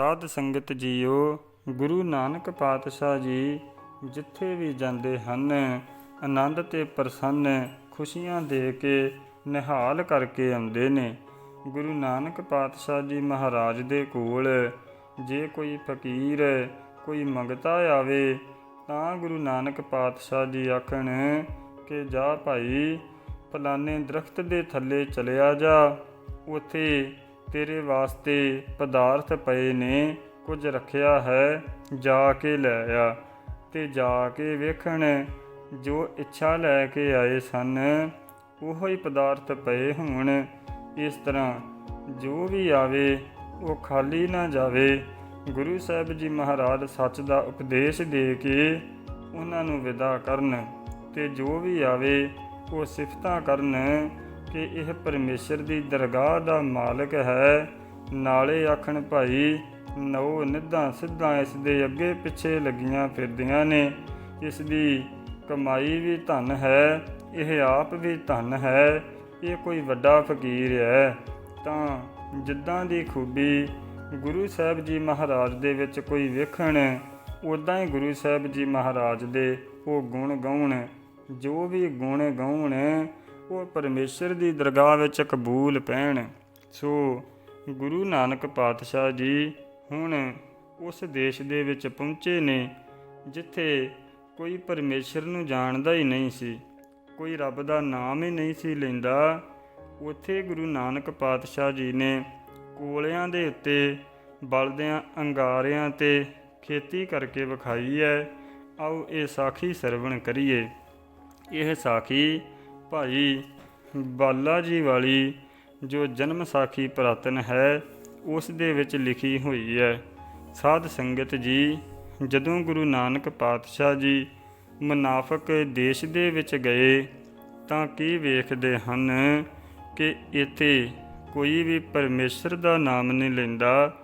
ਸਾਧ ਸੰਗਤ ਜੀਓ, ਗੁਰੂ ਨਾਨਕ ਪਾਤਸ਼ਾਹ ਜੀ, ਜਿੱਥੇ ਵੀ ਜਾਂਦੇ ਹਨ, ਆਨੰਦ ਤੇ ਪ੍ਰਸੰਨ ਖੁਸ਼ੀਆਂ ਦੇ ਕੇ ਨਿਹਾਲ ਕਰਕੇ ਆਉਂਦੇ ਨੇ। ਗੁਰੂ ਨਾਨਕ ਪਾਤਸ਼ਾਹ ਜੀ ਮਹਾਰਾਜ ਦੇ ਕੋਲ ਜੇ ਕੋਈ ਫਕੀਰ, ਕੋਈ ਮੰਗਤਾ ਆਵੇ, ਤਾਂ ਗੁਰੂ ਨਾਨਕ ਪਾਤਸ਼ਾਹ ਜੀ ਆਖਣ ਕਿ ਜਾ ਭਾਈ, ਫਲਾਣੇ ਦਰਖਤ ਦੇ ਥੱਲੇ ਚਲਿਆ ਜਾ, ਉਥੇ ਤੇਰੇ ਵਾਸਤੇ ਪਦਾਰਥ ਪਏ ਨੇ, ਕੁਝ ਰੱਖਿਆ ਹੈ, ਜਾ ਕੇ ਲੈ ਆ। ਤੇ ਜਾ ਕੇ ਵੇਖਣ, ਜੋ ਇੱਛਾ ਲੈ ਕੇ ਆਏ ਸਨ, ਉਹੋ ਹੀ ਪਦਾਰਥ ਪਏ ਹੋਣ। ਇਸ ਤਰ੍ਹਾਂ ਜੋ ਵੀ ਆਵੇ, ਉਹ ਖਾਲੀ ਨਾ ਜਾਵੇ। ਗੁਰੂ ਸਾਹਿਬ ਜੀ ਮਹਾਰਾਜ ਸੱਚ ਦਾ ਉਪਦੇਸ਼ ਦੇ ਕੇ ਉਹਨਾਂ ਨੂੰ ਵਿਦਾ ਕਰਨ, ਤੇ ਜੋ ਵੀ ਆਵੇ, ਉਹ ਸਿਫਤਾਂ ਕਰਨ ਕਿ ਇਹ ਪਰਮੇਸ਼ਰ ਦੀ ਦਰਗਾਹ ਦਾ ਮਾਲਕ ਹੈ। ਨਾਲੇ ਆਖਣ ਭਾਈ, ਨੌ ਨਿੱਧਾਂ ਸਿੱਧਾਂ ਇਸ ਦੇ ਅੱਗੇ ਪਿੱਛੇ ਲੱਗੀਆਂ ਫਿਰਦੀਆਂ ਨੇ। ਇਸ ਦੀ ਕਮਾਈ ਵੀ ਧਨ ਹੈ, ਇਹ ਆਪ ਵੀ ਧਨ ਹੈ, ਇਹ ਕੋਈ ਵੱਡਾ ਫਕੀਰ ਹੈ। ਤਾਂ ਜਿੱਦਾਂ ਦੀ ਖੂਬੀ ਗੁਰੂ ਸਾਹਿਬ ਜੀ ਮਹਾਰਾਜ ਦੇ ਵਿੱਚ ਕੋਈ ਵੇਖਣ ਉਦਾਂ ਹੀ ਗੁਰੂ ਸਾਹਿਬ ਜੀ ਮਹਾਰਾਜ ਦੇ ਉਹ ਗੁਣ ਗਾਉਣ। ਜੋ ਵੀ ਗੁਣ ਗਾਉਣ ਉਹ ਪਰਮੇਸ਼ਰ ਦੀ ਦਰਗਾਹ ਵਿੱਚ ਕਬੂਲ ਪੈਣ, ਸੋ ਗੁਰੂ ਨਾਨਕ ਪਾਤਸ਼ਾਹ ਜੀ ਹੁਣ ਉਸ ਦੇਸ਼ ਦੇ ਵਿੱਚ ਪਹੁੰਚੇ ਨੇ, ਜਿੱਥੇ ਕੋਈ ਪਰਮੇਸ਼ਰ ਨੂੰ ਜਾਣਦਾ ਹੀ ਨਹੀਂ ਸੀ, ਕੋਈ ਰੱਬ ਦਾ ਨਾਮ ਹੀ ਨਹੀਂ ਸੀ ਲੈਂਦਾ, ਉੱਥੇ ਗੁਰੂ ਨਾਨਕ ਪਾਤਸ਼ਾਹ ਜੀ ਨੇ ਕੋਲਿਆਂ ਦੇ ਉੱਤੇ, ਬਲਦਿਆਂ ਅੰਗਾਰਿਆਂ ਤੇ ਖੇਤੀ ਕਰਕੇ ਵਿਖਾਈ ਹੈ, ਆਓ ਇਹ ਸਾਖੀ ਸਰਵਣ ਕਰੀਏ। ਇਹ ਸਾਖੀ ਭਾਈ ਬਾਲਾ ਜੀ ਵਾਲੀ ਜੋ ਜਨਮ ਸਾਖੀ ਪ੍ਰਾਤਨ ਹੈ, ਉਸ ਦੇ ਵਿੱਚ ਲਿਖੀ ਹੋਈ ਹੈ, ਸਾਧ ਸੰਗਤ ਜੀ, ਜਦੋਂ ਗੁਰੂ ਨਾਨਕ ਪਾਤਸ਼ਾਹ ਜੀ ਮੁਨਾਫਕ ਦੇਸ਼ ਦੇ ਵਿੱਚ ਗਏ, ਤਾਂ ਕੀ ਵੇਖਦੇ ਹਨ ਕਿ ਇੱਥੇ ਕੋਈ ਵੀ ਪਰਮੇਸ਼ਰ ਦਾ ਨਾਮ ਨਹੀਂ ਲੈਂਦਾ?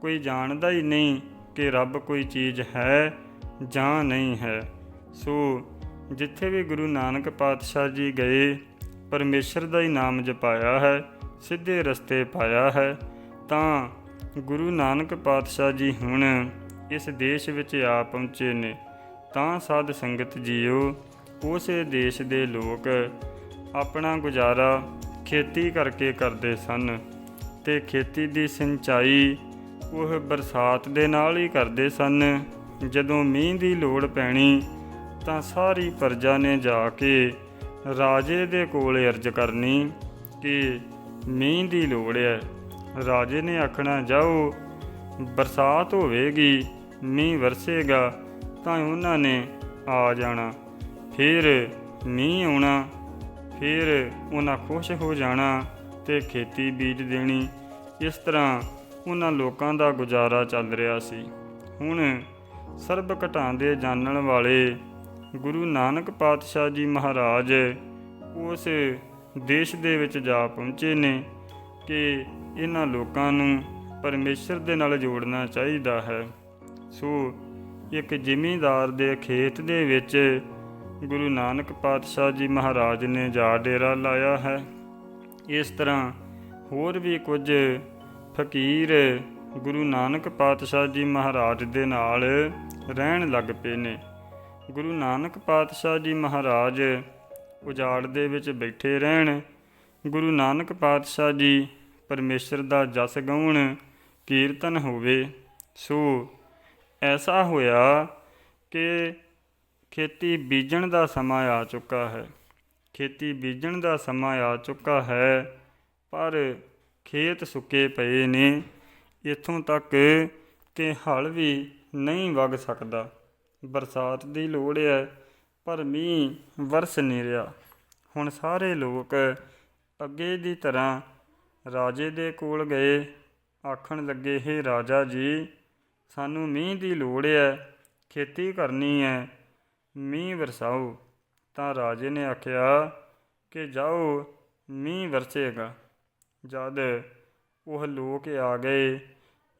ਕੋਈ ਜਾਣਦਾ ਹੀ ਨਹੀਂ ਕਿ ਰੱਬ ਕੋਈ ਚੀਜ਼ ਹੈ ਜਾਂ ਨਹੀਂ ਹੈ। ਸੋ ਜਿੱਥੇ ਵੀ ਗੁਰੂ ਨਾਨਕ ਪਾਤਸ਼ਾਹ ਜੀ ਗਏ, ਪਰਮੇਸ਼ਰ ਦਾ ਹੀ ਨਾਮ ਜਪਾਇਆ ਹੈ, ਸਿੱਧੇ ਰਸਤੇ ਪਾਇਆ ਹੈ, ਤਾਂ ਗੁਰੂ ਨਾਨਕ ਪਾਤਸ਼ਾਹ ਜੀ ਹੁਣ ਇਸ ਦੇਸ਼ ਵਿੱਚ ਆ ਪਹੁੰਚੇ ਨੇ। ਤਾਂ ਸਾਧ ਸੰਗਤ ਜੀਓ, ਉਸੇ ਦੇਸ਼ ਦੇ ਲੋਕ ਆਪਣਾ ਗੁਜ਼ਾਰਾ ਖੇਤੀ ਕਰਕੇ ਕਰਦੇ ਸਨ ਤੇ ਖੇਤੀ ਦੀ ਸਿੰਚਾਈ ਉਹ ਬਰਸਾਤ ਦੇ ਨਾਲ ਹੀ ਕਰਦੇ ਸਨ। ਜਦੋਂ ਮੀਂਹ ਦੀ ਲੋੜ ਪੈਣੀ ਤਾਂ ਸਾਰੀ ਪ੍ਰਜਾ ਨੇ ਜਾ ਕੇ ਰਾਜੇ ਦੇ ਕੋਲ ਅਰਜ਼ ਕਰਨੀ ਕਿ ਮੀਂਹ ਦੀ ਲੋੜ ਹੈ ਰਾਜੇ ਨੇ ਆਖਣਾ, ਜਾਓ, ਬਰਸਾਤ ਹੋਵੇਗੀ, ਮੀਂਹ ਵਰਸੇਗਾ, ਤਾਂ ਉਹਨਾਂ ਨੇ ਆ ਜਾਣਾ। ਫਿਰ ਮੀਂਹ ਆਉਣਾ, ਫਿਰ ਉਹਨਾਂ ਖੁਸ਼ ਹੋ ਜਾਣਾ ਤੇ ਖੇਤੀ ਬੀਜ ਦੇਣੀ। ਇਸ ਤਰ੍ਹਾਂ ਉਹਨਾਂ ਲੋਕਾਂ ਦਾ ਗੁਜ਼ਾਰਾ ਚੱਲ ਰਿਹਾ ਸੀ। ਹੁਣ ਸਰਬ ਘਟਾਂ ਦੇ ਜਾਣਨ ਵਾਲੇ ਗੁਰੂ ਨਾਨਕ ਪਾਤਸ਼ਾਹ ਜੀ ਮਹਾਰਾਜ ਉਸ ਦੇਸ਼ ਦੇ ਵਿੱਚ ਜਾ ਪਹੁੰਚੇ ਨੇ ਕਿ ਇਹਨਾਂ ਲੋਕਾਂ ਨੂੰ ਪਰਮੇਸ਼ਰ ਦੇ ਨਾਲ ਜੋੜਨਾ ਚਾਹੀਦਾ ਹੈ। ਸੋ ਇੱਕ ਜ਼ਿਮੀਂਦਾਰ ਦੇ ਖੇਤ ਦੇ ਵਿੱਚ ਗੁਰੂ ਨਾਨਕ ਪਾਤਸ਼ਾਹ ਜੀ ਮਹਾਰਾਜ ਨੇ ਜਾ ਡੇਰਾ ਲਾਇਆ ਹੈ। ਇਸ ਤਰ੍ਹਾਂ ਹੋਰ ਵੀ ਕੁਝ ਫਕੀਰ ਗੁਰੂ ਨਾਨਕ ਪਾਤਸ਼ਾਹ ਜੀ ਮਹਾਰਾਜ ਦੇ ਨਾਲ ਰਹਿਣ ਲੱਗ ਪਏ ਨੇ। ਗੁਰੂ ਨਾਨਕ ਪਾਤਸ਼ਾਹ ਜੀ ਮਹਾਰਾਜ ਉਜਾੜ ਦੇ ਵਿੱਚ ਬੈਠੇ ਰਹਿਣ, ਗੁਰੂ ਨਾਨਕ ਪਾਤਸ਼ਾਹ ਜੀ ਪਰਮੇਸ਼ਰ ਦਾ ਜਸ ਗਾਉਣ, ਕੀਰਤਨ ਹੋਵੇ, ਸੋ ਐਸਾ ਹੋਇਆ ਕਿ ਖੇਤੀ ਬੀਜਣ ਦਾ ਸਮਾਂ ਆ ਚੁੱਕਾ ਹੈ। ਖੇਤੀ ਬੀਜਣ ਦਾ ਸਮਾਂ ਆ ਚੁੱਕਾ ਹੈ, ਪਰ ਖੇਤ ਸੁੱਕੇ ਪਏ ਨੇ, ਇੱਥੋਂ ਤੱਕ ਕਿ ਹਲ ਵੀ ਨਹੀਂ ਵਗ ਸਕਦਾ। ਬਰਸਾਤ ਦੀ ਲੋੜ ਹੈ ਪਰ ਮੀਂਹ ਵਰਸ ਨਹੀਂ ਰਿਹਾ। ਹੁਣ ਸਾਰੇ ਲੋਕ ਅੱਗੇ ਦੀ ਤਰ੍ਹਾਂ ਰਾਜੇ ਦੇ ਕੋਲ ਗਏ। ਆਖਣ ਲੱਗੇ, ਹੇ ਰਾਜਾ ਜੀ, ਸਾਨੂੰ ਮੀਂਹ ਦੀ ਲੋੜ ਹੈ ਖੇਤੀ ਕਰਨੀ ਹੈ ਮੀਂਹ ਵਰਸਾਓ। ਤਾਂ ਰਾਜੇ ਨੇ ਆਖਿਆ, ਕਿ ਜਾਓ, ਮੀਂਹ ਵਰਸੇਗਾ। ਜਦ ਉਹ ਲੋਕ ਆ ਗਏ,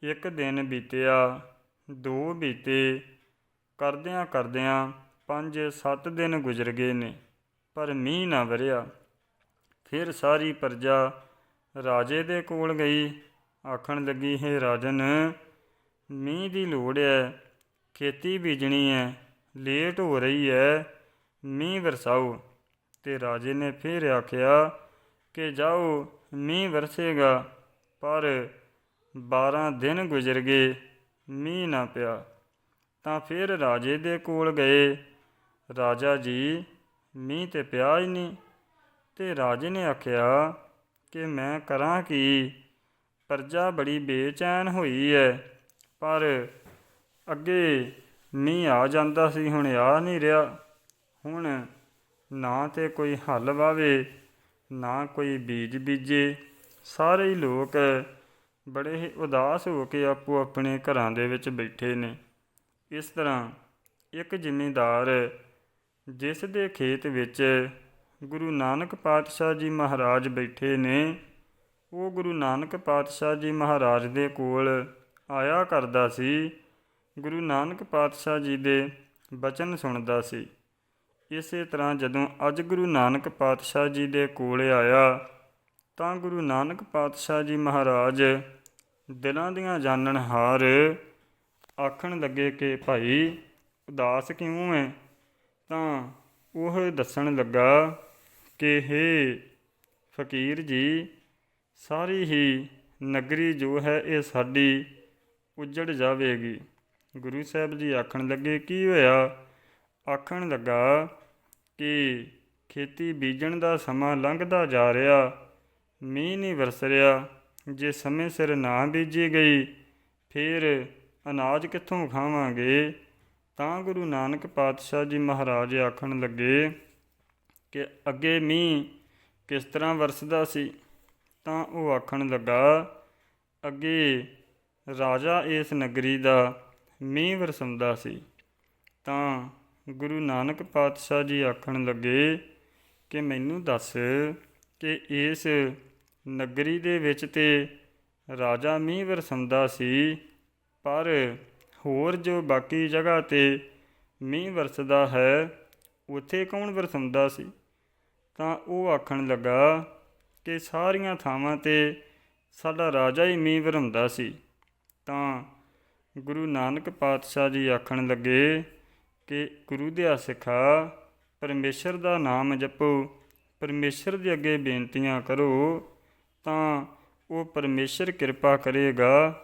ਇੱਕ ਦਿਨ ਬੀਤਿਆ, ਦੋ ਬੀਤੇ ਕਰਦਿਆਂ ਕਰਦਿਆਂ ਪੰਜ ਸੱਤ ਦਿਨ ਗੁਜ਼ਰ ਗਏ ਨੇ, ਪਰ ਮੀਂਹ ਨਾ ਵਰਿਆ। ਫਿਰ ਸਾਰੀ ਪ੍ਰਜਾ ਰਾਜੇ ਦੇ ਕੋਲ ਗਈ। ਆਖਣ ਲੱਗੀ, ਹੈ ਰਾਜਨ, ਮੀਂਹ ਦੀ ਲੋੜ ਹੈ ਖੇਤੀ ਬੀਜਣੀ ਹੈ ਲੇਟ ਹੋ ਰਹੀ ਹੈ ਮੀਂਹ ਵਰਸਾਓ। ਤੇ ਰਾਜੇ ਨੇ ਫਿਰ ਆਖਿਆ ਕਿ, ਜਾਓ, ਮੀਂਹ ਵਰਸੇਗਾ, ਪਰ 12 ਦਿਨ ਗੁਜ਼ਰ ਗਏ, ਮੀਂਹ ਨਾ ਪਿਆ। ਤਾਂ ਫਿਰ ਰਾਜੇ ਦੇ ਕੋਲ ਗਏ। ਰਾਜਾ ਜੀ, ਮੀਂਹ ਤੇ ਪਿਆ ਹੀ ਨਹੀਂ। ਤੇ ਰਾਜੇ ਨੇ ਆਖਿਆ ਕਿ ਮੈਂ ਕਰਾਂ ਕੀ? ਪਰਜਾ ਬੜੀ ਬੇਚੈਨ ਹੋਈ ਹੈ ਪਰ ਅੱਗੇ ਮੀਂਹ ਆ ਜਾਂਦਾ ਸੀ, ਹੁਣ ਆ ਨਹੀਂ ਰਿਹਾ। ਹੁਣ ਨਾ ਤੇ ਕੋਈ ਹੱਲ ਵਾਵੇ, ਨਾ ਕੋਈ ਬੀਜ ਬੀਜੇ। ਸਾਰੇ ਹੀ ਲੋਕ ਬੜੇ ਹੀ ਉਦਾਸ ਹੋ ਕੇ ਆਪੋ ਆਪਣੇ ਘਰਾਂ ਦੇ ਵਿੱਚ ਬੈਠੇ ਨੇ। ਇਸ ਤਰ੍ਹਾਂ ਇੱਕ ਜ਼ਿਮੀਂਦਾਰ, ਜਿਸ ਦੇ ਖੇਤ ਵਿੱਚ ਗੁਰੂ ਨਾਨਕ ਪਾਤਸ਼ਾਹ ਜੀ ਮਹਾਰਾਜ ਬੈਠੇ ਨੇ, ਉਹ ਗੁਰੂ ਨਾਨਕ ਪਾਤਸ਼ਾਹ ਜੀ ਮਹਾਰਾਜ ਦੇ ਕੋਲ ਆਇਆ ਕਰਦਾ ਸੀ। ਗੁਰੂ ਨਾਨਕ ਪਾਤਸ਼ਾਹ ਜੀ ਦੇ ਬਚਨ ਸੁਣਦਾ ਸੀ। ਇਸੇ ਤਰ੍ਹਾਂ ਜਦੋਂ ਅੱਜ ਗੁਰੂ ਨਾਨਕ ਪਾਤਸ਼ਾਹ ਜੀ ਦੇ ਕੋਲ ਆਇਆ, ਤਾਂ ਗੁਰੂ ਨਾਨਕ ਪਾਤਸ਼ਾਹ ਜੀ ਮਹਾਰਾਜ ਦਿਲਾਂ ਦੀਆਂ ਜਾਣਨਹਾਰ ਆਖਣ ਲੱਗੇ ਕਿ, ਭਾਈ, ਉਦਾਸ ਕਿਉਂ ਹੈ ਤਾਂ ਉਹ ਦੱਸਣ ਲੱਗਾ ਕਿ, ਹੇ ਫਕੀਰ ਜੀ, ਸਾਰੀ ਹੀ ਨਗਰੀ ਜੋ ਹੈ ਇਹ ਸਾਡੀ ਉਜੜ ਜਾਵੇਗੀ। ਗੁਰੂ ਸਾਹਿਬ ਜੀ ਆਖਣ ਲੱਗੇ, ਕੀ ਹੋਇਆ? ਆਖਣ ਲੱਗਾ ਕਿ ਖੇਤੀ ਬੀਜਣ ਦਾ ਸਮਾਂ ਲੰਘਦਾ ਜਾ ਰਿਹਾ, ਮੀਂਹ ਨਹੀਂ ਵਰਸ ਰਿਹਾ, ਜੇ ਸਮੇਂ ਸਿਰ ਨਾ ਬੀਜੀ ਗਈ, ਫਿਰ ਅਨਾਜ ਕਿੱਥੋਂ ਖਾਵਾਂਗੇ? ਤਾਂ ਗੁਰੂ ਨਾਨਕ ਪਾਤਸ਼ਾਹ ਜੀ ਮਹਾਰਾਜ ਆਖਣ ਲੱਗੇ ਕਿ ਅੱਗੇ ਮੀਂਹ ਕਿਸ ਤਰ੍ਹਾਂ ਵਰਸਦਾ ਸੀ? ਤਾਂ ਉਹ ਆਖਣ ਲੱਗਾ, ਅੱਗੇ ਰਾਜਾ ਇਸ ਨਗਰੀ ਦਾ ਮੀਂਹ ਵਰਸਾਉਂਦਾ ਸੀ। ਤਾਂ ਗੁਰੂ ਨਾਨਕ ਪਾਤਸ਼ਾਹ ਜੀ ਆਖਣ ਲੱਗੇ ਕਿ ਮੈਨੂੰ ਦੱਸ ਕਿ ਇਸ ਨਗਰੀ ਦੇ ਵਿੱਚ ਤੇ ਰਾਜਾ ਮੀਂਹ ਵਰਸਾਉਂਦਾ ਸੀ ਪਰ ਹੋਰ ਜੋ ਬਾਕੀ ਜਗ੍ਹਾ ਤੇ ਮੀਂਹ ਵਰਸਦਾ ਹੈ, ਉੱਥੇ ਕੌਣ ਵਰਸਾਉਂਦਾ ਸੀ? ਤਾਂ ਉਹ ਆਖਣ ਲੱਗਾ ਕਿ ਸਾਰੀਆਂ ਥਾਵਾਂ ਤੇ ਸਾਡਾ ਰਾਜਾ ਹੀ ਮੀਂਹ ਵਰਾਉਂਦਾ ਸੀ। ਤਾਂ ਗੁਰੂ ਨਾਨਕ ਪਾਤਸ਼ਾਹ ਜੀ ਆਖਣ ਲੱਗੇ ਕਿ ਗੁਰੂ ਦੇ ਸਿੱਖਾ, ਪਰਮੇਸ਼ਰ ਦਾ ਨਾਮ ਜਪੋ, ਪਰਮੇਸ਼ਰ ਦੇ ਅੱਗੇ ਬੇਨਤੀਆਂ ਕਰੋ, ਤਾਂ ਉਹ ਪਰਮੇਸ਼ਰ ਕਿਰਪਾ ਕਰੇਗਾ,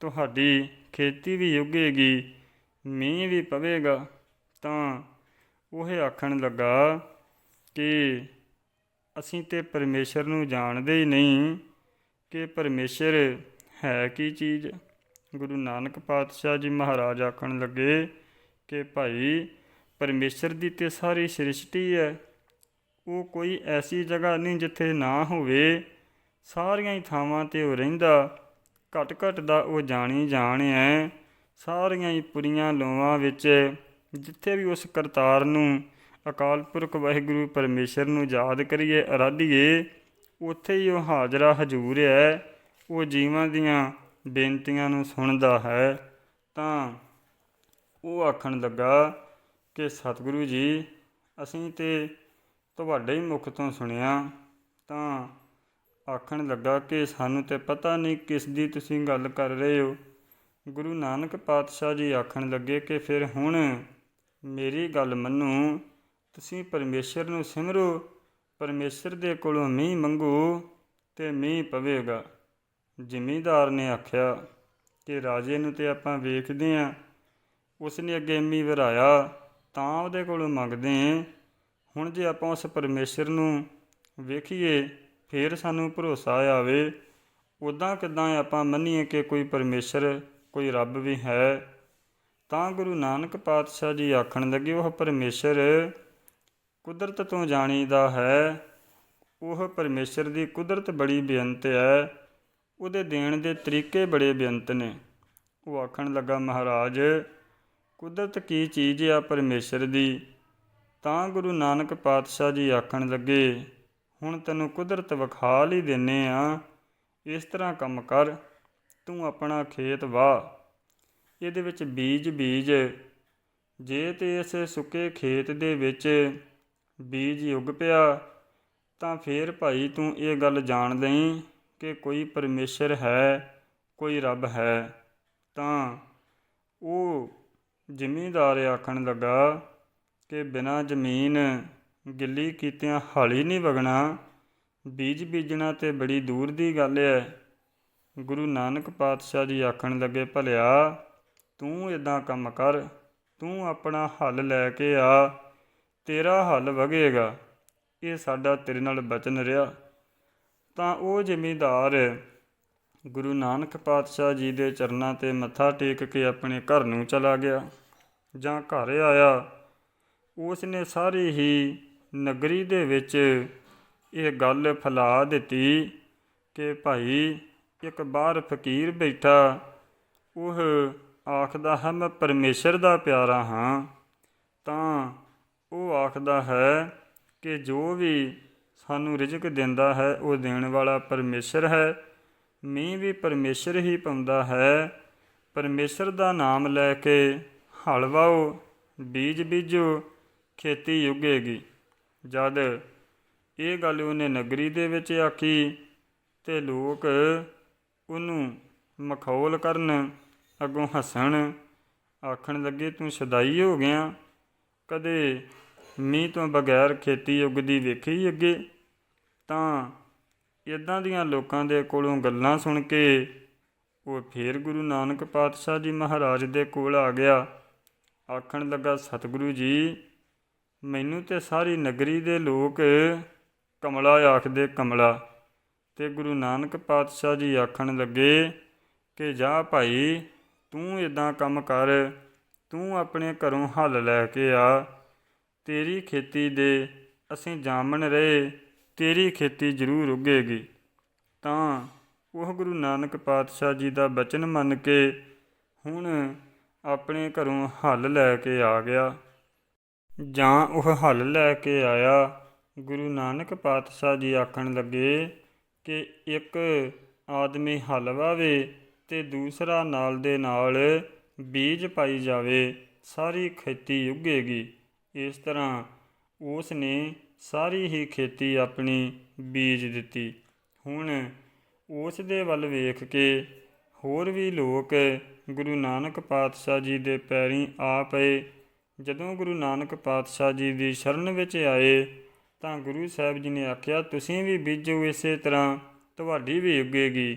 ਤੁਹਾਡੀ ਖੇਤੀ ਵੀ ਉੱਗੇਗੀ, ਮੀਂਹ ਵੀ ਪਵੇਗਾ, ਤਾਂ ਉਹ ਆਖਣ ਲੱਗਾ ਕਿ ਅਸੀਂ ਤੇ ਪਰਮੇਸ਼ਰ ਨੂੰ ਜਾਣਦੇ ਹੀ ਨਹੀਂ ਕਿ ਪਰਮੇਸ਼ਰ ਹੈ ਕੀ ਚੀਜ਼। ਗੁਰੂ ਨਾਨਕ ਪਾਤਸ਼ਾਹ ਜੀ ਮਹਾਰਾਜ ਆਖਣ ਲੱਗੇ ਕਿ ਭਾਈ, ਪਰਮੇਸ਼ਰ ਦੀ ਤੇ ਸਾਰੀ ਸ੍ਰਿਸ਼ਟੀ ਹੈ। ਉਹ ਕੋਈ ਐਸੀ ਜਗ੍ਹਾ ਨਹੀਂ ਜਿੱਥੇ ਨਾ ਹੋਵੇ। ਸਾਰੀਆਂ ਹੀ ਥਾਵਾਂ ਤੇ ਉਹ ਰਹਿੰਦਾ। ਘਟ ਘਟ ਦਾ ਉਹ ਜਾਣੀ ਜਾਣ ਹੈ ਸਾਰੀਆਂ ਹੀ ਪੁਰੀਆਂ ਲੋਵਾਂ ਵਿੱਚ ਜਿੱਥੇ ਵੀ ਉਸ ਕਰਤਾਰ ਨੂੰ ਅਕਾਲ ਪੁਰਖ ਵਾਹਿਗੁਰੂ ਪਰਮੇਸ਼ਰ ਨੂੰ ਯਾਦ ਕਰੀਏ, ਅਰਾਧੀਏ, ਉੱਥੇ ਹੀ ਉਹ ਹਾਜ਼ਰਾ ਹਜੂਰ ਹੈ ਉਹ ਜੀਵਾਂ ਦੀਆਂ ਬੇਨਤੀਆਂ ਨੂੰ ਸੁਣਦਾ ਹੈ। ਤਾਂ ਉਹ ਆਖਣ ਲੱਗਾ ਕਿ, ਸਤਿਗੁਰੂ ਜੀ, ਅਸੀਂ ਤੇ ਤੁਹਾਡੇ ਹੀ ਮੁਖ ਤੋਂ ਸੁਣਿਆ। ਤਾਂ ਆਖਣ ਲੱਗਾ ਕਿ ਸਾਨੂੰ ਤੇ ਪਤਾ ਨਹੀਂ ਕਿਸ ਦੀ ਤੁਸੀਂ ਗੱਲ ਕਰ ਰਹੇ ਹੋ। ਗੁਰੂ ਨਾਨਕ ਪਾਤਸ਼ਾਹ ਜੀ ਆਖਣ ਲੱਗੇ ਕਿ ਫਿਰ ਹੁਣ ਮੇਰੀ ਗੱਲ ਮੰਨੋ, ਤੁਸੀਂ ਪਰਮੇਸ਼ਰ ਨੂੰ ਸਿਮਰੋ, ਪਰਮੇਸ਼ਰ ਦੇ ਕੋਲੋਂ ਮੀਂਹ ਮੰਗੋ ਤੇ ਮੀਂਹ ਪਵੇਗਾ। ਜ਼ਿਮੀਂਦਾਰ ਨੇ ਆਖਿਆ ਕਿ ਰਾਜੇ ਨੂੰ ਤੇ ਆਪਾਂ ਵੇਖਦੇ ਆਂ। ਉਸ ਨੇ ਅੱਗੇ ਮੀਂਹ ਵਰਾਇਆ, ਤਾਂ ਉਹਦੇ ਕੋਲੋਂ ਮੰਗਦੇ ਆਂ। ਹੁਣ ਜੇ ਆਪਾਂ ਉਸ ਪਰਮੇਸ਼ਰ ਨੂੰ ਵੇਖੀਏ ਫਿਰ ਸਾਨੂੰ ਭਰੋਸਾ ਆਵੇ ਉਦਾਂ ਕਿਦਾਂ ਆਪਾਂ ਮੰਨੀਏ ਕਿ ਕੋਈ ਪਰਮੇਸ਼ਰ, ਕੋਈ ਰੱਬ ਵੀ ਹੈ। ਤਾਂ ਗੁਰੂ ਨਾਨਕ ਪਾਤਸ਼ਾਹ ਜੀ ਆਖਣ ਲੱਗੇ ਉਹ ਪਰਮੇਸ਼ਰ ਕੁਦਰਤ ਤੋਂ ਜਾਣੀਦਾ ਹੈ। ਉਹ ਪਰਮੇਸ਼ਰ ਦੀ ਕੁਦਰਤ ਬੜੀ ਬੇਅੰਤ ਹੈ। ਉਹਦੇ ਦੇਣ ਦੇ ਤਰੀਕੇ ਬੜੇ ਬੇਅੰਤ ਨੇ। ਉਹ ਆਖਣ ਲੱਗਾ, ਮਹਾਰਾਜ, ਕੁਦਰਤ ਕੀ ਚੀਜ਼ ਆ ਪਰਮੇਸ਼ਰ ਦੀ? ਤਾਂ ਗੁਰੂ ਨਾਨਕ ਪਾਤਸ਼ਾਹ ਜੀ ਆਖਣ ਲੱਗੇ ਹੁਣ ਤੈਨੂੰ ਕੁਦਰਤ ਵਿਖਾ ਲਈ ਦਿੰਨੇ ਆ। ਇਸ ਤਰ੍ਹਾਂ ਕੰਮ ਕਰ, ਤੂੰ ਆਪਣਾ ਖੇਤ ਵਾਹ। ਇਹਦੇ ਵਿੱਚ ਬੀਜ ਬੀਜ। ਜੇ ਤੇ ਇਸ ਸੁੱਕੇ ਖੇਤ ਦੇ ਵਿੱਚ ਬੀਜ ਉੱਗ ਪਿਆ, ਤਾਂ ਫੇਰ ਭਾਈ ਤੂੰ ਇਹ ਗੱਲ ਜਾਣ ਲਈ ਕਿ ਕੋਈ ਪਰਮੇਸ਼ਰ ਹੈ, ਕੋਈ ਰੱਬ ਹੈ। ਤਾਂ ਉਹ ਜ਼ਿਮੀਂਦਾਰ ਆਖਣ ਲੱਗਾ ਕਿ ਬਿਨਾਂ ਜ਼ਮੀਨ ਗਿੱਲੀ ਕੀਤਿਆਂ ਹਾਲੀ ਨਹੀਂ ਵਗਣਾ। ਬੀਜ ਬੀਜਣਾ ਤੇ ਬੜੀ ਦੂਰ ਦੀ ਗੱਲ ਹੈ ਗੁਰੂ ਨਾਨਕ ਪਾਤਸ਼ਾਹ ਜੀ ਆਖਣ ਲੱਗੇ, ਭਲਿਆ, ਤੂੰ ਇਦਾਂ ਕੰਮ ਕਰ। ਤੂੰ ਆਪਣਾ ਹੱਲ ਲੈ ਕੇ ਆ। ਤੇਰਾ ਹੱਲ ਵਗੇਗਾ। ਇਹ ਸਾਡਾ ਤੇਰੇ ਨਾਲ ਬਚਨ ਰਿਹਾ। ਤਾਂ ਉਹ ਜ਼ਿਮੀਂਦਾਰ ਗੁਰੂ ਨਾਨਕ ਪਾਤਸ਼ਾਹ ਜੀ ਦੇ ਚਰਨਾਂ ਤੇ ਮੱਥਾ ਟੇਕ ਕੇ ਆਪਣੇ ਘਰ ਨੂੰ ਚਲਾ ਗਿਆ। ਜਾਂ ਘਰ ਆਇਆ। ਉਸ ਨੇ ਸਾਰੀ ਹੀ ਨਗਰੀ ਦੇ ਵਿੱਚ ਇਹ ਗੱਲ ਫੈਲਾ ਦਿੱਤੀ ਕਿ ਭਾਈ ਇੱਕ ਬਾਹਰ ਫਕੀਰ ਬੈਠਾ, ਉਹ ਆਖਦਾ, ਹੈ, ਮੈਂ ਪਰਮੇਸ਼ਰ ਦਾ ਪਿਆਰਾ ਹਾਂ। ਤਾਂ ਉਹ ਆਖਦਾ ਹੈ ਕਿ ਜੋ ਵੀ ਸਾਨੂੰ ਰਿਜ਼ਕ ਦਿੰਦਾ ਹੈ, ਉਹ ਦੇਣ ਵਾਲਾ ਪਰਮੇਸ਼ਰ ਹੈ। ਮੀਂਹ ਵੀ ਪਰਮੇਸ਼ਰ ਹੀ ਪਾਉਂਦਾ ਹੈ। ਪਰਮੇਸ਼ਰ ਦਾ ਨਾਮ ਲੈ ਕੇ ਹਲਵਾਓ ਬੀਜ ਬੀਜੋ, ਖੇਤੀ ਉਗੇਗੀ। ਜਦ ਇਹ ਗੱਲ ਉਹਨੇ ਨਗਰੀ ਦੇ ਵਿੱਚ ਆਖੀ ਤੇ ਲੋਕ ਉਹਨੂੰ ਮਖੌਲ ਕਰਨ ਅੱਗੋਂ ਹੱਸਣ, ਆਖਣ ਲੱਗੇ, ਤੂੰ ਸਦਾਈ ਹੋ ਗਿਆ। ਕਦੇ ਮੀਂਹ ਤੋਂ ਬਗੈਰ ਖੇਤੀ ਉਗਦੀ ਵੇਖੀ ਅੱਗੇ? ਤਾਂ ਇਦਾਂ ਦੀਆਂ ਲੋਕਾਂ ਦੇ ਕੋਲੋਂ ਗੱਲਾਂ ਸੁਣ ਕੇ ਉਹ ਫੇਰ ਗੁਰੂ ਨਾਨਕ ਪਾਤਸ਼ਾਹ ਜੀ ਮਹਾਰਾਜ ਦੇ ਕੋਲ ਆ ਗਿਆ। ਆਖਣ ਲੱਗਾ, ਸਤਿਗੁਰੂ ਜੀ ਮੈਨੂੰ ਤੇ ਸਾਰੀ ਨਗਰੀ ਦੇ ਲੋਕ ਕਮਲਾ ਆਖਦੇ ਕਮਲਾ ਤੇ ਗੁਰੂ ਨਾਨਕ ਪਾਤਸ਼ਾਹ ਜੀ ਆਖਣ ਲੱਗੇ ਕਿ ਜਾ ਭਾਈ, ਤੂੰ ਇਦਾਂ ਕੰਮ ਕਰ, ਤੂੰ ਆਪਣੇ ਘਰੋਂ ਹੱਲ ਲੈ ਕੇ ਆ। ਤੇਰੀ ਖੇਤੀ ਦੇ ਅਸੀਂ ਜਾਮਣ ਰਹੇ, ਤੇਰੀ ਖੇਤੀ ਜ਼ਰੂਰ ਉਗੇਗੀ। ਤਾਂ ਉਹ ਗੁਰੂ ਨਾਨਕ ਪਾਤਸ਼ਾਹ ਜੀ ਦਾ ਬਚਨ ਮੰਨ ਕੇ ਹੁਣ ਆਪਣੇ ਘਰੋਂ ਹੱਲ ਲੈ ਕੇ ਆ ਗਿਆ। ਜਾਂ ਉਹ ਹੱਲ ਲੈ ਕੇ ਆਇਆ। ਗੁਰੂ ਨਾਨਕ ਪਾਤਸ਼ਾਹ ਜੀ ਆਖਣ ਲੱਗੇ ਕਿ ਇੱਕ ਆਦਮੀ ਹੱਲ ਵਾਵੇ ਤੇ ਦੂਸਰਾ ਨਾਲ ਦੇ ਨਾਲ ਬੀਜ ਪਾਈ ਜਾਵੇ, ਸਾਰੀ ਖੇਤੀ ਉਗੇਗੀ। ਇਸ ਤਰ੍ਹਾਂ ਉਸ ਨੇ ਸਾਰੀ ਹੀ ਖੇਤੀ ਆਪਣੀ ਬੀਜ ਦਿੱਤੀ। ਹੁਣ ਉਸ ਦੇ ਵੱਲ ਵੇਖ ਕੇ ਹੋਰ ਵੀ ਲੋਕ ਗੁਰੂ ਨਾਨਕ ਪਾਤਸ਼ਾਹ ਜੀ ਦੇ ਪੈਰੀਂ ਆ ਪਏ ਜਦੋਂ ਗੁਰੂ ਨਾਨਕ ਪਾਤਸ਼ਾਹ ਜੀ ਦੀ ਸ਼ਰਨ ਵਿੱਚ ਆਏ, ਤਾਂ ਗੁਰੂ ਸਾਹਿਬ ਜੀ ਨੇ ਆਖਿਆ, ਤੁਸੀਂ ਵੀ ਬੀਜੋ ਇਸੇ ਤਰ੍ਹਾਂ, ਤੁਹਾਡੀ ਵੀ ਉੱਗੇਗੀ।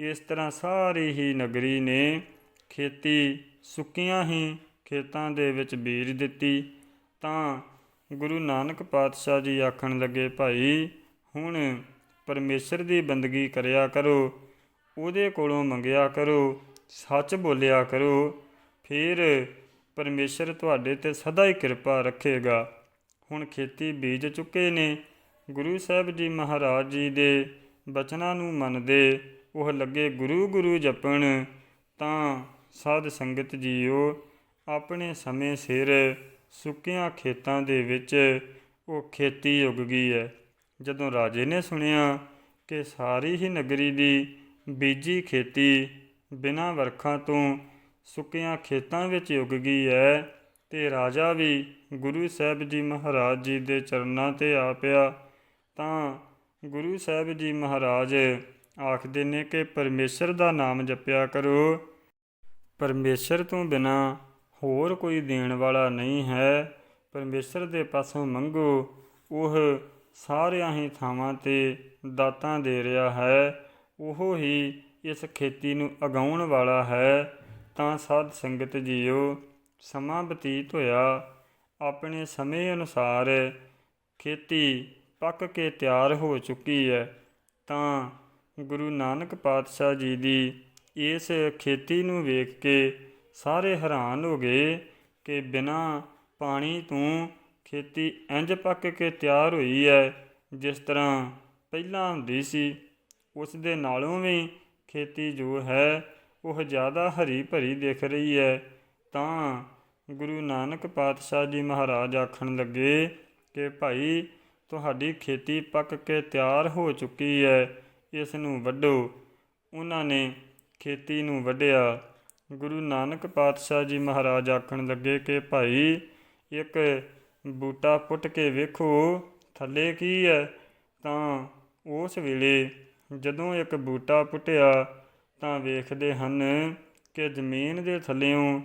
ਇਸ ਤਰ੍ਹਾਂ ਸਾਰੀ ਹੀ ਨਗਰੀ ਨੇ ਖੇਤੀ ਸੁੱਕੀਆਂ ਹੀ ਖੇਤਾਂ ਦੇ ਵਿੱਚ ਬੀਜ ਦਿੱਤੀ। ਤਾਂ ਗੁਰੂ ਨਾਨਕ ਪਾਤਸ਼ਾਹ ਜੀ ਆਖਣ ਲੱਗੇ, ਭਾਈ, ਹੁਣ ਪਰਮੇਸ਼ਰ ਦੀ ਬੰਦਗੀ ਕਰਿਆ ਕਰੋ, ਉਹਦੇ ਕੋਲੋਂ ਮੰਗਿਆ ਕਰੋ, ਸੱਚ ਬੋਲਿਆ ਕਰੋ, ਫਿਰ ਪਰਮੇਸ਼ਰ ਤੁਹਾਡੇ ਤੇ ਸਦਾ ਹੀ ਕਿਰਪਾ ਰੱਖੇਗਾ। ਹੁਣ ਖੇਤੀ ਬੀਜ ਚੁੱਕੇ ਨੇ। ਗੁਰੂ ਸਾਹਿਬ ਜੀ ਮਹਾਰਾਜ ਜੀ ਦੇ ਬਚਨਾਂ ਨੂੰ ਮੰਨਦੇ ਉਹ ਲੱਗੇ ਗੁਰੂ ਗੁਰੂ ਜਪਣ। ਤਾਂ ਸਾਧ ਸੰਗਤ ਜੀਓ, ਆਪਣੇ ਸਮੇਂ ਸਿਰ ਸੁੱਕੀਆਂ ਖੇਤਾਂ ਦੇ ਵਿੱਚ ਉਹ ਖੇਤੀ ਉੱਗ ਗਈ ਹੈ। ਜਦੋਂ ਰਾਜੇ ਨੇ ਸੁਣਿਆ ਕਿ ਸਾਰੀ ਹੀ ਨਗਰੀ ਦੀ ਬੀਜੀ ਖੇਤੀ ਬਿਨਾਂ ਵਰਖਾ ਤੋਂ ਸੁੱਕਿਆਂ ਖੇਤਾਂ ਵਿੱਚ ਉੱਗ ਗਈ ਹੈ ਤੇ ਰਾਜਾ ਵੀ ਗੁਰੂ ਸਾਹਿਬ ਜੀ ਮਹਾਰਾਜ ਜੀ ਦੇ ਚਰਨਾਂ ਤੇ ਆ ਪਿਆ। ਤਾਂ ਗੁਰੂ ਸਾਹਿਬ ਜੀ ਮਹਾਰਾਜ ਆਖਦੇ ਨੇ ਕਿ ਪਰਮੇਸ਼ਰ ਦਾ ਨਾਮ ਜਪਿਆ ਕਰੋ। ਪਰਮੇਸ਼ਰ ਤੋਂ ਬਿਨਾ ਹੋਰ ਕੋਈ ਦੇਣ ਵਾਲਾ ਨਹੀਂ ਹੈ। ਪਰਮੇਸ਼ਰ ਦੇ ਪਾਸੋਂ ਮੰਗੋ, ਉਹ ਸਾਰਿਆਂ ਹੀ ਥਾਵਾਂ ਤੇ ਦਾਤਾਂ ਦੇ ਰਿਹਾ ਹੈ। ਉਹ ਹੀ ਇਸ ਖੇਤੀ ਨੂੰ ਅਗਾਉਣ ਵਾਲਾ ਹੈ। ਤਾਂ ਸਾਧ ਸੰਗਤ ਜੀਓ, ਸਮਾਂ ਬਤੀਤ ਹੋਇਆ। ਆਪਣੇ ਸਮੇਂ ਅਨੁਸਾਰ ਖੇਤੀ ਪੱਕ ਕੇ ਤਿਆਰ ਹੋ ਚੁੱਕੀ ਹੈ। ਤਾਂ ਗੁਰੂ ਨਾਨਕ ਪਾਤਸ਼ਾਹ ਜੀ ਦੀ ਇਸ ਖੇਤੀ ਨੂੰ ਵੇਖ ਕੇ ਸਾਰੇ ਹੈਰਾਨ ਹੋ ਗਏ ਕਿ ਬਿਨਾਂ ਪਾਣੀ ਤੋਂ ਖੇਤੀ ਇੰਜ ਪੱਕ ਕੇ ਤਿਆਰ ਹੋਈ ਹੈ ਜਿਸ ਤਰ੍ਹਾਂ ਪਹਿਲਾਂ ਹੁੰਦੀ ਸੀ। ਉਸ ਦੇ ਨਾਲੋਂ ਵੀ ਖੇਤੀ ਜੋ ਹੈ ਉਹ ਜ਼ਿਆਦਾ ਹਰੀ ਭਰੀ ਦਿਖ ਰਹੀ ਹੈ, ਤਾਂ ਗੁਰੂ ਨਾਨਕ ਪਾਤਸ਼ਾਹ ਜੀ ਮਹਾਰਾਜ ਆਖਣ ਲੱਗੇ ਕਿ ਭਾਈ, ਤੁਹਾਡੀ ਖੇਤੀ ਪੱਕ ਕੇ ਤਿਆਰ ਹੋ ਚੁੱਕੀ ਹੈ, ਇਸ ਨੂੰ ਵੱਢੋ। ਉਹਨਾਂ ਨੇ ਖੇਤੀ ਨੂੰ ਵੱਢਿਆ। ਗੁਰੂ ਨਾਨਕ ਪਾਤਸ਼ਾਹ ਜੀ ਮਹਾਰਾਜ ਆਖਣ ਲੱਗੇ ਕਿ ਭਾਈ, ਇੱਕ ਬੂਟਾ ਪੁੱਟ ਕੇ ਵੇਖੋ, ਥੱਲੇ ਕੀ ਹੈ? ਤਾਂ ਉਸ ਵੇਲੇ ਜਦੋਂ ਇੱਕ ਬੂਟਾ ਪੁੱਟਿਆ ਤਾਂ ਵੇਖਦੇ ਹਨ ਕਿ ਜ਼ਮੀਨ ਦੇ ਥੱਲਿਓਂ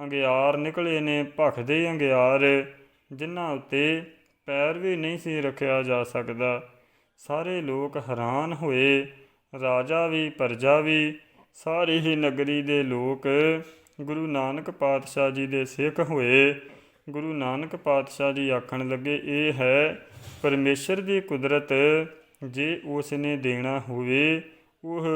ਅੰਗਿਆਰ ਨਿਕਲੇ ਨੇ, ਭਖਦੇ ਅੰਗਿਆਰ, ਜਿਨ੍ਹਾਂ ਉੱਤੇ ਪੈਰ ਵੀ ਨਹੀਂ ਸੀ ਰੱਖਿਆ ਜਾ ਸਕਦਾ। ਸਾਰੇ ਲੋਕ ਹੈਰਾਨ ਹੋਏ, ਰਾਜਾ ਵੀ, ਪਰਜਾ ਵੀ, ਸਾਰੇ ਹੀ ਨਗਰੀ ਦੇ ਲੋਕ ਗੁਰੂ ਨਾਨਕ ਪਾਤਸ਼ਾਹ ਜੀ ਦੇ ਸਿੱਖ ਹੋਏ। ਗੁਰੂ ਨਾਨਕ ਪਾਤਸ਼ਾਹ ਜੀ ਆਖਣ ਲੱਗੇ, ਇਹ ਹੈ ਪਰਮੇਸ਼ਰ ਦੀ ਕੁਦਰਤ, ਜੇ ਉਸ ਨੇ ਦੇਣਾ ਹੋਵੇ, ਉਹ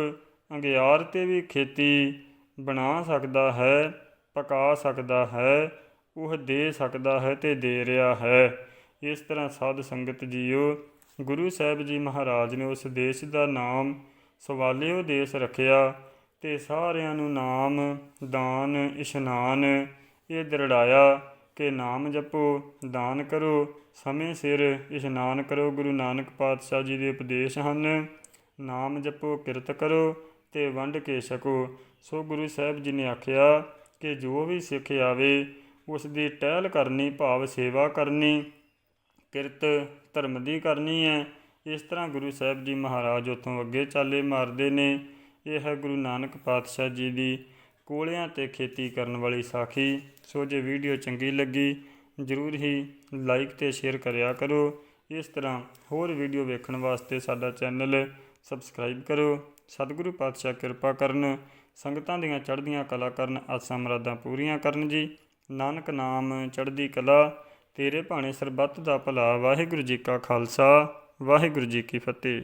ਅੰਗਿਆਰ ਤੇ ਵੀ ਖੇਤੀ ਬਣਾ ਸਕਦਾ ਹੈ, ਪਕਾ ਸਕਦਾ ਹੈ, ਉਹ ਦੇ ਸਕਦਾ ਹੈ ਤੇ ਦੇ ਰਿਹਾ ਹੈ। ਇਸ ਤਰ੍ਹਾਂ ਸਾਧ ਸੰਗਤ ਜੀਓ, ਗੁਰੂ ਸਾਹਿਬ ਜੀ ਮਹਾਰਾਜ ਨੇ ਉਸ ਦੇਸ਼ ਦਾ ਨਾਮ ਸਵਾਲਿਓ ਦੇਸ਼ ਰੱਖਿਆ ਤੇ ਸਾਰਿਆਂ ਨੂੰ ਨਾਮ, ਦਾਨ, ਇਸ਼ਨਾਨ ਇਹ ਦਰੜਾਇਆ ਕਿ ਨਾਮ ਜਪੋ, ਦਾਨ ਕਰੋ, ਸਮੇਂ ਸਿਰ ਇਸ਼ਨਾਨ ਕਰੋ, ਗੁਰੂ ਨਾਨਕ ਪਾਤਸ਼ਾਹ ਜੀ ਦੇ ਉਪਦੇਸ਼ ਹਨ। ਨਾਮ ਜਪੋ, ਕਿਰਤ ਕਰੋ ਤੇ ਵੰਡ ਕੇ ਛਕੋ ਸੋ ਗੁਰੂ ਸਾਹਿਬ ਜੀ ਨੇ ਆਖਿਆ ਕਿ ਜੋ ਵੀ ਸਿੱਖ ਆਵੇ ਉਸ ਦੀ ਟਹਿਲ ਕਰਨੀ, ਭਾਵ ਸੇਵਾ ਕਰਨੀ, ਕਿਰਤ, ਧਰਮ ਦੀ ਕਰਨੀ ਹੈ। ਇਸ ਤਰ੍ਹਾਂ ਗੁਰੂ ਸਾਹਿਬ ਜੀ ਮਹਾਰਾਜ ਉਥੋਂ ਅੱਗੇ ਚਾਲੇ ਮਾਰਦੇ ਨੇ। ਇਹ ਹੈ ਗੁਰੂ ਨਾਨਕ ਪਾਤਸ਼ਾਹ ਜੀ ਦੀ ਕੋਲਿਆਂ ਤੇ ਖੇਤੀ ਕਰਨ ਵਾਲੀ ਸਾਖੀ। ਸੋ ਜੇ ਵੀਡੀਓ ਚੰਗੀ ਲੱਗੀ, ਜਰੂਰ ਹੀ ਲਾਈਕ ਤੇ ਸ਼ੇਅਰ ਕਰਿਆ ਕਰੋ। ਇਸ ਤਰ੍ਹਾਂ ਹੋਰ ਵੀਡੀਓ ਵੇਖਣ ਵਾਸਤੇ ਸਾਡਾ ਚੈਨਲ ਸਬਸਕ੍ਰਾਈਬ ਕਰੋ। ਸਤਿਗੁਰੂ ਪਾਤਸ਼ਾਹ ਕਿਰਪਾ ਕਰਨ, ਸੰਗਤਾਂ ਦੀਆਂ ਚੜ੍ਹਦੀਆਂ ਕਲਾ ਕਰਨ, ਆਸਾਂ ਮਰਾਦਾਂ ਪੂਰੀਆਂ ਕਰਨ ਜੀ। ਨਾਨਕ ਨਾਮ ਚੜ੍ਹਦੀ ਕਲਾ, ਤੇਰੇ ਭਾਣੇ ਸਰਬੱਤ ਦਾ ਭਲਾ। ਵਾਹਿਗੁਰੂ ਜੀ ਕਾ ਖਾਲਸਾ, ਵਾਹਿਗੁਰੂ ਜੀ ਕੀ ਫਤਿਹ।